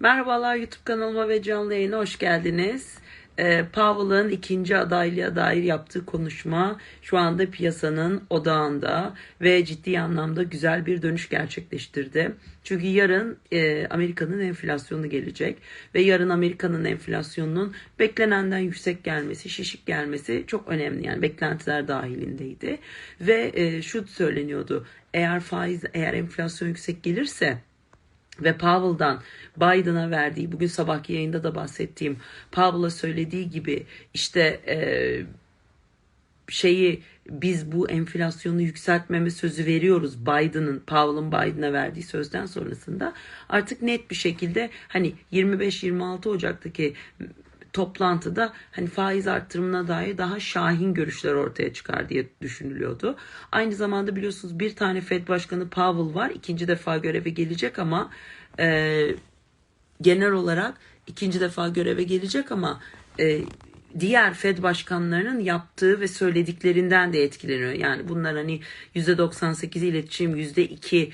Merhabalar YouTube kanalıma ve canlı yayına hoş geldiniz. Ee, Powell'ın ikinci adaylığa dair yaptığı konuşma şu anda piyasanın odağında ve ciddi anlamda güzel bir dönüş gerçekleştirdi. Çünkü yarın e, Amerika'nın enflasyonu gelecek ve yarın Amerika'nın enflasyonunun beklenenden yüksek gelmesi, şişik gelmesi çok önemli. Yani beklentiler dahilindeydi ve e, şu söyleniyordu. Eğer faiz, eğer enflasyon yüksek gelirse ve Powell'dan Biden'a verdiği bugün sabahki yayında da bahsettiğim Powell'a söylediği gibi işte e, şeyi biz bu enflasyonu yükseltmeme sözü veriyoruz Biden'ın Powell'ın Biden'a verdiği sözden sonrasında. Artık net bir şekilde hani 25-26 Ocak'taki toplantıda hani faiz arttırımına dair daha şahin görüşler ortaya çıkar diye düşünülüyordu. Aynı zamanda biliyorsunuz bir tane Fed Başkanı Powell var. ikinci defa göreve gelecek ama e, genel olarak ikinci defa göreve gelecek ama e, diğer Fed başkanlarının yaptığı ve söylediklerinden de etkileniyor. Yani bunlar hani %98 iletişim, %2 e,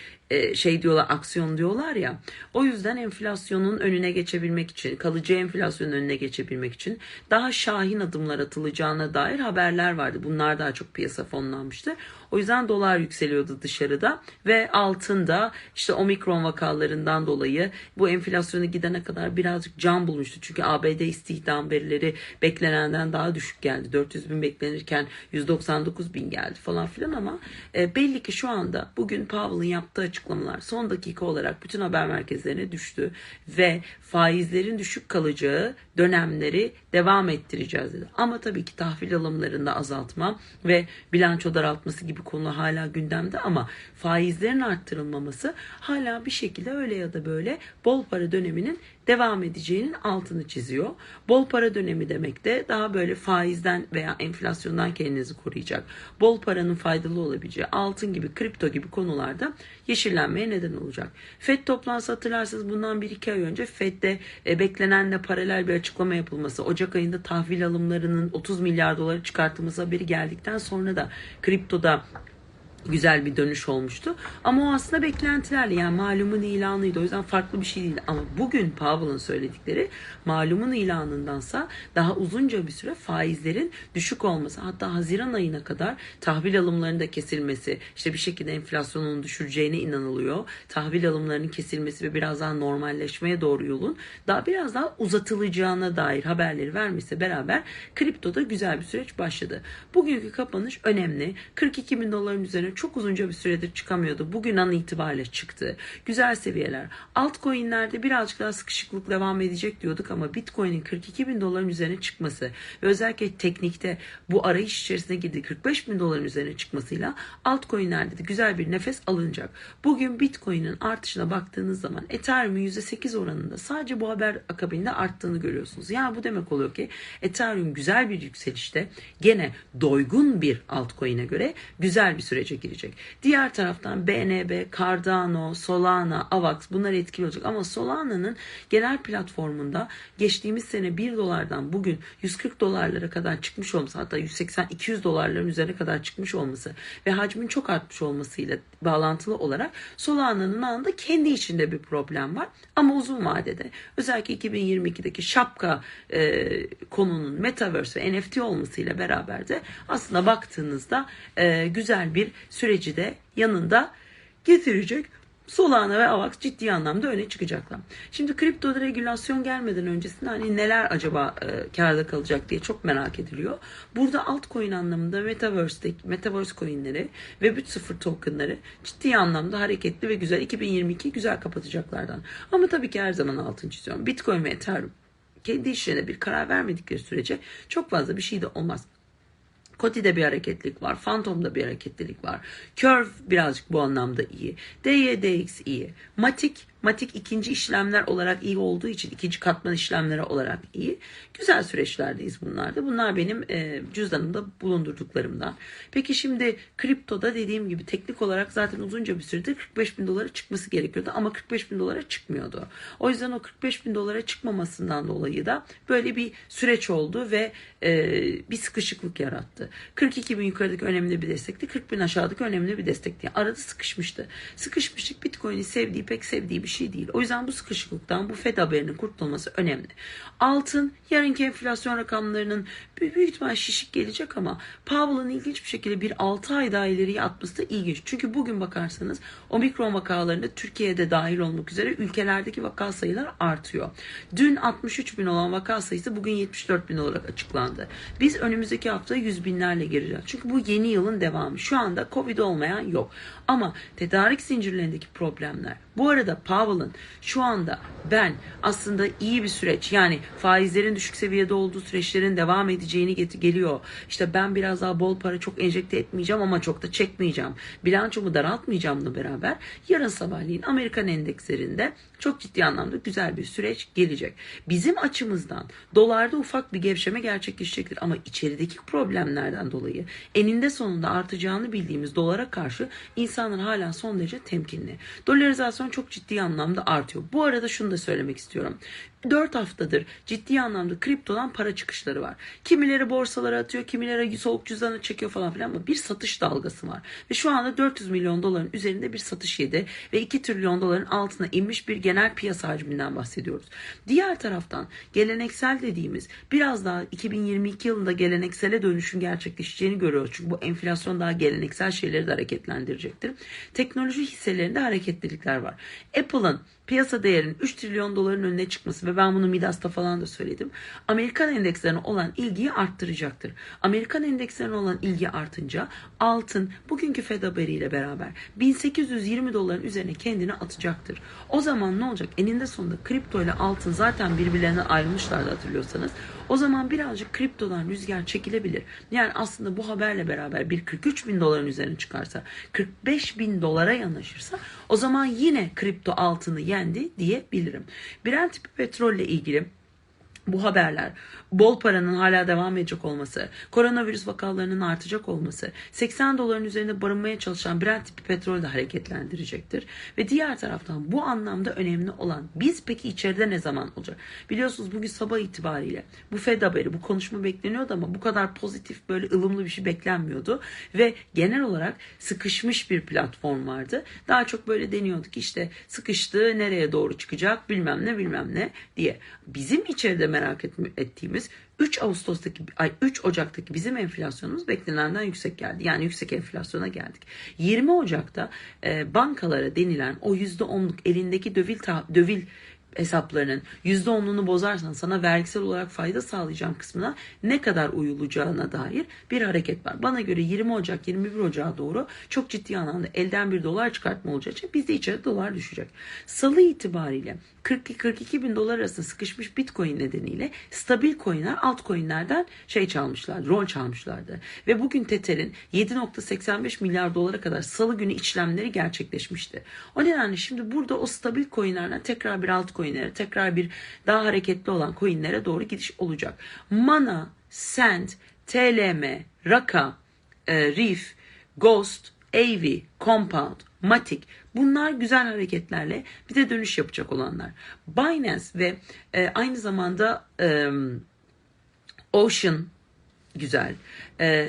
şey diyorlar aksiyon diyorlar ya. O yüzden enflasyonun önüne geçebilmek için, kalıcı enflasyonun önüne geçebilmek için daha şahin adımlar atılacağına dair haberler vardı. Bunlar daha çok piyasa fonlanmıştı. O yüzden dolar yükseliyordu dışarıda ve altında işte omikron vakalarından dolayı bu enflasyonu gidene kadar birazcık can bulmuştu. Çünkü ABD istihdam verileri beklenenden daha düşük geldi. 400 bin beklenirken 199 bin geldi falan filan ama e, belli ki şu anda bugün Powell'ın yaptığı açıklamalar son dakika olarak bütün haber merkezlerine düştü ve faizlerin düşük kalacağı dönemleri devam ettireceğiz dedi. Ama tabii ki tahvil alımlarında azaltma ve bilanço daraltması gibi konu hala gündemde ama faizlerin arttırılmaması hala bir şekilde öyle ya da böyle bol para döneminin devam edeceğinin altını çiziyor. Bol para dönemi demek de daha böyle faizden veya enflasyondan kendinizi koruyacak. Bol paranın faydalı olabileceği altın gibi kripto gibi konularda yeşillenmeye neden olacak. FED toplantısı hatırlarsanız bundan 1-2 ay önce FED'de e, beklenenle paralel bir açıklama yapılması, Ocak ayında tahvil alımlarının 30 milyar doları çıkartılması haberi geldikten sonra da kriptoda güzel bir dönüş olmuştu. Ama o aslında beklentilerle yani malumun ilanıydı. O yüzden farklı bir şey değil. Ama bugün Powell'ın söyledikleri malumun ilanındansa daha uzunca bir süre faizlerin düşük olması hatta Haziran ayına kadar tahvil alımlarının kesilmesi işte bir şekilde enflasyonun düşüreceğine inanılıyor. Tahvil alımlarının kesilmesi ve biraz daha normalleşmeye doğru yolun daha biraz daha uzatılacağına dair haberleri vermesi beraber kriptoda güzel bir süreç başladı. Bugünkü kapanış önemli. 42 bin doların üzerine çok uzunca bir süredir çıkamıyordu. Bugün an itibariyle çıktı. Güzel seviyeler. Altcoin'lerde birazcık daha sıkışıklık devam edecek diyorduk ama Bitcoin'in 42 bin doların üzerine çıkması ve özellikle teknikte bu arayış içerisine girdi 45 bin doların üzerine çıkmasıyla altcoin'lerde de güzel bir nefes alınacak. Bugün Bitcoin'in artışına baktığınız zaman Ethereum'un %8 oranında sadece bu haber akabinde arttığını görüyorsunuz. Yani bu demek oluyor ki Ethereum güzel bir yükselişte gene doygun bir altcoin'e göre güzel bir sürece girecek. Diğer taraftan BNB, Cardano, Solana, Avax bunlar etkili olacak. Ama Solana'nın genel platformunda geçtiğimiz sene 1 dolardan bugün 140 dolarlara kadar çıkmış olması hatta 180-200 dolarların üzerine kadar çıkmış olması ve hacmin çok artmış olmasıyla bağlantılı olarak Solana'nın anında kendi içinde bir problem var. Ama uzun vadede özellikle 2022'deki şapka e, konunun Metaverse ve NFT olmasıyla beraber de aslında baktığınızda e, güzel bir süreci de yanında getirecek. Solana ve Avax ciddi anlamda öne çıkacaklar. Şimdi kriptoda regülasyon gelmeden öncesinde hani neler acaba e, karda kalacak diye çok merak ediliyor. Burada altcoin anlamında Metaverse'deki Metaverse coinleri ve Web0 tokenları ciddi anlamda hareketli ve güzel 2022 güzel kapatacaklardan. Ama tabii ki her zaman altın çiziyorum. Bitcoin ve Ethereum kendi işlerine bir karar vermedikleri sürece çok fazla bir şey de olmaz. Koti'de bir hareketlilik var. Phantom'da bir hareketlilik var. Curve birazcık bu anlamda iyi. DYDX iyi. Matic Matik ikinci işlemler olarak iyi olduğu için ikinci katman işlemleri olarak iyi. Güzel süreçlerdeyiz bunlarda. Bunlar benim e, cüzdanımda bulundurduklarımdan. Peki şimdi kriptoda dediğim gibi teknik olarak zaten uzunca bir süredir 45 bin dolara çıkması gerekiyordu ama 45 bin dolara çıkmıyordu. O yüzden o 45 bin dolara çıkmamasından dolayı da böyle bir süreç oldu ve e, bir sıkışıklık yarattı. 42 bin yukarıdaki önemli bir destekti. 40 bin aşağıdaki önemli bir destekti. Yani arada sıkışmıştı. Sıkışmışlık Bitcoin'i sevdiği pek sevdiği bir şey değil. O yüzden bu sıkışıklıktan bu FED haberinin kurtulması önemli. Altın yarınki enflasyon rakamlarının büyük, ihtimal şişik gelecek ama Powell'ın ilginç bir şekilde bir 6 ay daha ileriye atması da ilginç. Çünkü bugün bakarsanız omikron vakalarında Türkiye'de dahil olmak üzere ülkelerdeki vaka sayıları artıyor. Dün 63 bin olan vaka sayısı bugün 74 bin olarak açıklandı. Biz önümüzdeki hafta 100 binlerle gireceğiz. Çünkü bu yeni yılın devamı. Şu anda Covid olmayan yok. Ama tedarik zincirlerindeki problemler. Bu arada Powell'ın şu anda ben aslında iyi bir süreç yani faizlerin düşük seviyede olduğu süreçlerin devam edeceğini get- geliyor. İşte ben biraz daha bol para çok enjekte etmeyeceğim ama çok da çekmeyeceğim. Bilançomu daraltmayacağımla beraber yarın sabahleyin Amerikan endekslerinde çok ciddi anlamda güzel bir süreç gelecek. Bizim açımızdan dolarda ufak bir gevşeme gerçekleşecektir ama içerideki problemlerden dolayı eninde sonunda artacağını bildiğimiz dolara karşı insanlar hala son derece temkinli. Dolarizasyon çok ciddi anlamda artıyor. Bu arada şunu da söylemek istiyorum. 4 haftadır ciddi anlamda kriptodan para çıkışları var. Kimileri borsalara atıyor, kimileri soğuk cüzdanı çekiyor falan filan ama bir satış dalgası var. Ve şu anda 400 milyon doların üzerinde bir satış yedi ve 2 trilyon doların altına inmiş bir genel piyasa hacminden bahsediyoruz. Diğer taraftan geleneksel dediğimiz biraz daha 2022 yılında geleneksele dönüşün gerçekleşeceğini görüyoruz. Çünkü bu enflasyon daha geleneksel şeyleri de hareketlendirecektir. Teknoloji hisselerinde hareketlilikler var. Apple'ın piyasa değerinin 3 trilyon doların önüne çıkması ve ben bunu Midas'ta falan da söyledim. Amerikan endekslerine olan ilgiyi arttıracaktır. Amerikan endekslerine olan ilgi artınca altın bugünkü Fed haberiyle beraber 1820 doların üzerine kendini atacaktır. O zaman ne olacak? Eninde sonunda kripto ile altın zaten birbirlerinden ayrılmışlardı hatırlıyorsanız. O zaman birazcık kriptodan rüzgar çekilebilir. Yani aslında bu haberle beraber bir 43 bin doların üzerine çıkarsa 45 bin dolara yanaşırsa o zaman yine kripto altını yendi diyebilirim. Brent tipi petrolle ilgili bu haberler, bol paranın hala devam edecek olması, koronavirüs vakalarının artacak olması, 80 doların üzerinde barınmaya çalışan Brent tipi petrol de hareketlendirecektir. Ve diğer taraftan bu anlamda önemli olan biz peki içeride ne zaman olacak? Biliyorsunuz bugün sabah itibariyle bu Fed haberi, bu konuşma bekleniyordu ama bu kadar pozitif böyle ılımlı bir şey beklenmiyordu. Ve genel olarak sıkışmış bir platform vardı. Daha çok böyle deniyordu ki işte sıkıştı nereye doğru çıkacak bilmem ne bilmem ne diye. Bizim içeride merak ettiğimiz 3 Ağustos'taki ay 3 Ocak'taki bizim enflasyonumuz beklenenden yüksek geldi. Yani yüksek enflasyona geldik. 20 Ocak'ta e, bankalara denilen o %10'luk elindeki dövil ta, dövil hesaplarının %10'unu bozarsan sana vergisel olarak fayda sağlayacağım kısmına ne kadar uyulacağına dair bir hareket var. Bana göre 20 Ocak 21 Ocak'a doğru çok ciddi anlamda elden bir dolar çıkartma olacağı için bizde içeride dolar düşecek. Salı itibariyle 42-42 bin dolar arasında sıkışmış bitcoin nedeniyle stabil coinler altcoinlerden şey çalmışlar, rol çalmışlardı. Ve bugün Tether'in 7.85 milyar dolara kadar salı günü işlemleri gerçekleşmişti. O nedenle şimdi burada o stabil coinlerden tekrar bir altcoinlere, tekrar bir daha hareketli olan coinlere doğru gidiş olacak. Mana, Sand, TLM, Raka, e, Reef, Ghost, AV, Compound, Matic bunlar güzel hareketlerle bir de dönüş yapacak olanlar. Binance ve e, aynı zamanda e, Ocean güzel. E,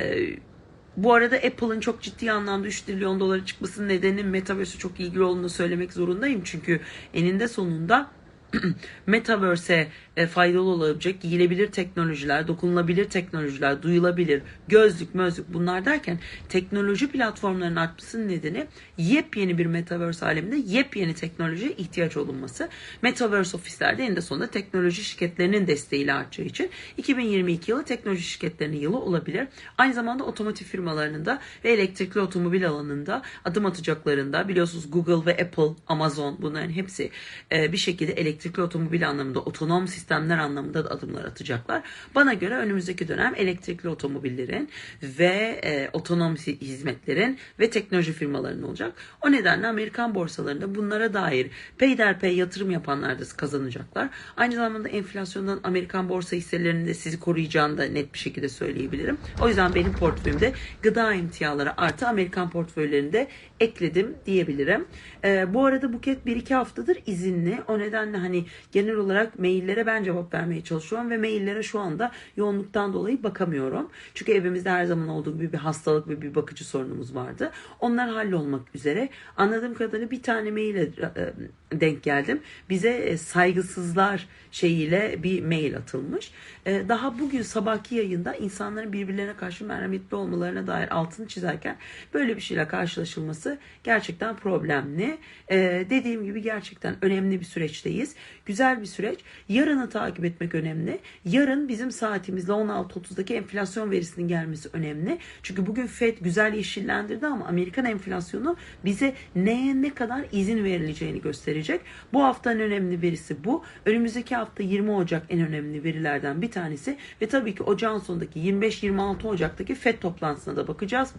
bu arada Apple'ın çok ciddi anlamda 3 trilyon dolara çıkmasının nedeni Metaverse'e çok ilgili olduğunu söylemek zorundayım. Çünkü eninde sonunda Metaverse'e e, faydalı olabilecek giyilebilir teknolojiler, dokunulabilir teknolojiler, duyulabilir, gözlük, mözlük bunlar derken teknoloji platformlarının artmasının nedeni yepyeni bir Metaverse aleminde yepyeni teknolojiye ihtiyaç olunması. Metaverse ofislerde eninde sonunda teknoloji şirketlerinin desteğiyle artacağı için 2022 yılı teknoloji şirketlerinin yılı olabilir. Aynı zamanda otomotiv firmalarının da ve elektrikli otomobil alanında adım atacaklarında biliyorsunuz Google ve Apple, Amazon bunların hepsi e, bir şekilde elektrikli otomobil anlamında otonom sistemler anlamında da adımlar atacaklar. Bana göre önümüzdeki dönem elektrikli otomobillerin ve e, otonom hizmetlerin ve teknoloji firmalarının olacak. O nedenle Amerikan borsalarında bunlara dair peyderpey yatırım yapanlar da kazanacaklar. Aynı zamanda enflasyondan Amerikan borsa hisselerinin de sizi koruyacağını da net bir şekilde söyleyebilirim. O yüzden benim portföyümde gıda emtiaları artı Amerikan portföylerinde ekledim diyebilirim. E, bu arada Buket 1-2 haftadır izinli. O nedenle hani genel olarak maillere ben cevap vermeye çalışıyorum ve maillere şu anda yoğunluktan dolayı bakamıyorum. Çünkü evimizde her zaman olduğu gibi bir hastalık ve bir bakıcı sorunumuz vardı. Onlar hallolmak üzere. Anladığım kadarıyla bir tane maile e, denk geldim. Bize e, saygısızlar şeyiyle bir mail atılmış. E, Daha bugün sabahki yayında insanların birbirlerine karşı merhametli olmalarına dair altını çizerken böyle bir şeyle karşılaşılması gerçekten problemli. E, Dediğim gibi gerçekten önemli bir süreçteyiz. Güzel bir süreç. Yarını takip etmek önemli. Yarın bizim saatimizde 16.30'daki enflasyon verisinin gelmesi önemli. Çünkü bugün FED güzel yeşillendirdi ama Amerikan enflasyonu bize neye ne kadar izin verileceğini gösterecek. Bu haftanın önemli verisi bu. Önümüzdeki hafta 20 Ocak en önemli verilerden bir tanesi ve tabii ki ocağın sonundaki 25-26 Ocak'taki FED toplantısına da bakacağız.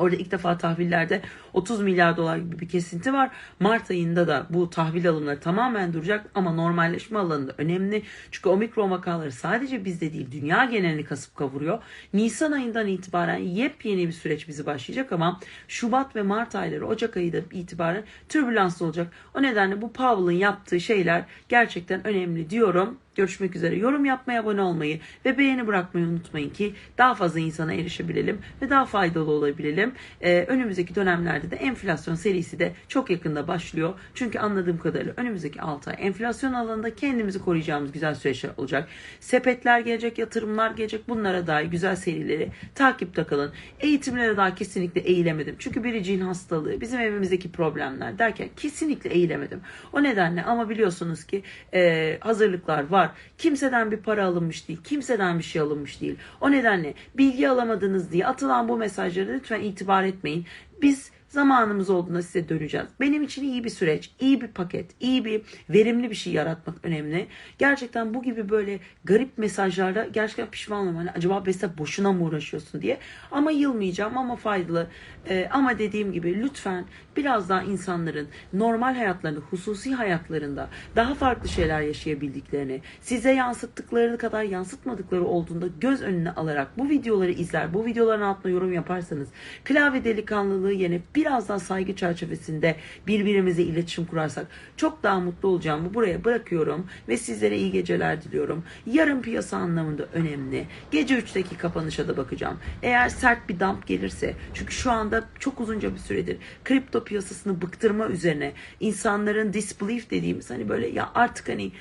Orada ilk defa tahvillerde 30 milyar dolar gibi bir kesinti var. Mart ayında da bu tahvil alımları tamamen duracak ama normalleşme alanında önemli. Çünkü omikron vakaları sadece bizde değil dünya genelini kasıp kavuruyor. Nisan ayından itibaren yepyeni bir süreç bizi başlayacak ama Şubat ve Mart ayları Ocak ayı da itibaren türbülanslı olacak. O nedenle bu Powell'ın yaptığı şeyler gerçekten önemli diyorum. Görüşmek üzere. Yorum yapmayı, abone olmayı ve beğeni bırakmayı unutmayın ki daha fazla insana erişebilelim ve daha faydalı olabilelim. Ee, önümüzdeki dönemlerde de enflasyon serisi de çok yakında başlıyor. Çünkü anladığım kadarıyla önümüzdeki 6 ay enflasyon alanında kendimizi koruyacağımız güzel süreçler olacak. Sepetler gelecek, yatırımlar gelecek. Bunlara dair güzel serileri takipte kalın. Eğitimlere daha kesinlikle eğilemedim. Çünkü biricin hastalığı, bizim evimizdeki problemler derken kesinlikle eğilemedim. O nedenle ama biliyorsunuz ki e, hazırlıklar var. Kimseden bir para alınmış değil. Kimseden bir şey alınmış değil. O nedenle bilgi alamadınız diye atılan bu mesajlara lütfen itibar etmeyin. Biz zamanımız olduğunda size döneceğiz. Benim için iyi bir süreç, iyi bir paket, iyi bir verimli bir şey yaratmak önemli. Gerçekten bu gibi böyle garip mesajlarda gerçekten pişman olmam. Hani acaba Beste boşuna mı uğraşıyorsun diye. Ama yılmayacağım ama faydalı. Ee, ama dediğim gibi lütfen biraz daha insanların normal hayatlarında, hususi hayatlarında daha farklı şeyler yaşayabildiklerini, size yansıttıkları kadar yansıtmadıkları olduğunda göz önüne alarak bu videoları izler, bu videoların altına yorum yaparsanız, klavye delikanlılığı yerine biraz daha saygı çerçevesinde birbirimize iletişim kurarsak çok daha mutlu olacağımı buraya bırakıyorum ve sizlere iyi geceler diliyorum. Yarın piyasa anlamında önemli. Gece 3'teki kapanışa da bakacağım. Eğer sert bir dump gelirse çünkü şu anda çok uzunca bir süredir kripto piyasasını bıktırma üzerine insanların disbelief dediğimiz hani böyle ya artık hani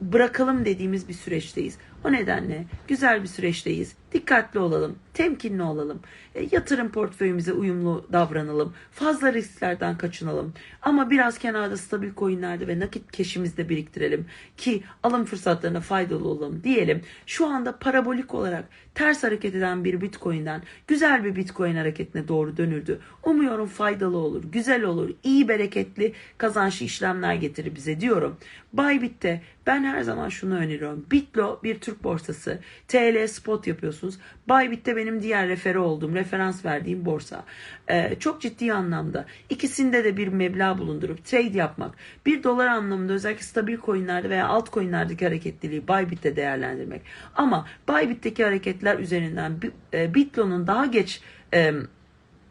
bırakalım dediğimiz bir süreçteyiz. O nedenle güzel bir süreçteyiz. Dikkatli olalım, temkinli olalım. E, yatırım portföyümüze uyumlu davranalım. Fazla risklerden kaçınalım. Ama biraz kenarda stabil coinlerde ve nakit keşimizde biriktirelim ki alım fırsatlarına faydalı olalım diyelim. Şu anda parabolik olarak ters hareket eden bir bitcoin'den güzel bir bitcoin hareketine doğru dönüldü. Umuyorum faydalı olur, güzel olur, iyi bereketli kazançlı işlemler getirir bize diyorum. Bybit'te ben her zaman şunu öneriyorum. Bitlo bir Türk borsası. TL spot yapıyorsunuz. Bybit'te benim diğer refere olduğum, referans verdiğim borsa. Ee, çok ciddi anlamda ikisinde de bir meblağ bulundurup trade yapmak. Bir dolar anlamında özellikle stabil coinlerde veya altcoinlerdeki hareketliliği Bybit'te değerlendirmek. Ama Bybit'teki hareketler üzerinden e, Bitlo'nun daha geç e,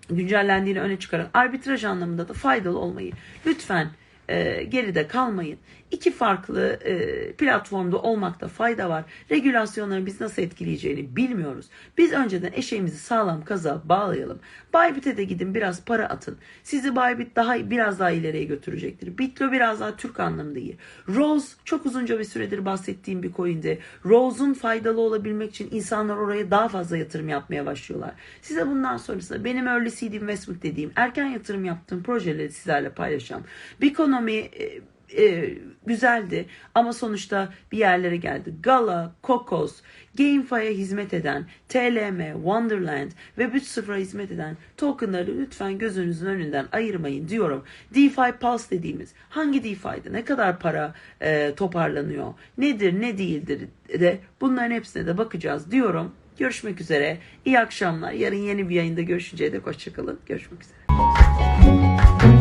güncellendiğini öne çıkaran arbitraj anlamında da faydalı olmayı lütfen e, geride kalmayın. İki farklı e, platformda olmakta fayda var. Regülasyonları biz nasıl etkileyeceğini bilmiyoruz. Biz önceden eşeğimizi sağlam kaza bağlayalım. Bybit'e de gidin biraz para atın. Sizi Bybit daha biraz daha ileriye götürecektir. Bitlo biraz daha Türk anlamında iyi. Rose çok uzunca bir süredir bahsettiğim bir coin'di. Rose'un faydalı olabilmek için insanlar oraya daha fazla yatırım yapmaya başlıyorlar. Size bundan sonrasında benim early seed investment dediğim erken yatırım yaptığım projeleri sizlerle paylaşacağım. Bikonomi e, e, güzeldi ama sonuçta bir yerlere geldi. Gala, Kokos, GameFi'ye hizmet eden, TLM, Wonderland ve Büt Sıfır'a hizmet eden tokenları lütfen gözünüzün önünden ayırmayın diyorum. DeFi Pulse dediğimiz hangi DeFi'de ne kadar para e, toparlanıyor, nedir ne değildir de bunların hepsine de bakacağız diyorum. Görüşmek üzere. İyi akşamlar. Yarın yeni bir yayında görüşünceye dek hoşçakalın. Görüşmek üzere.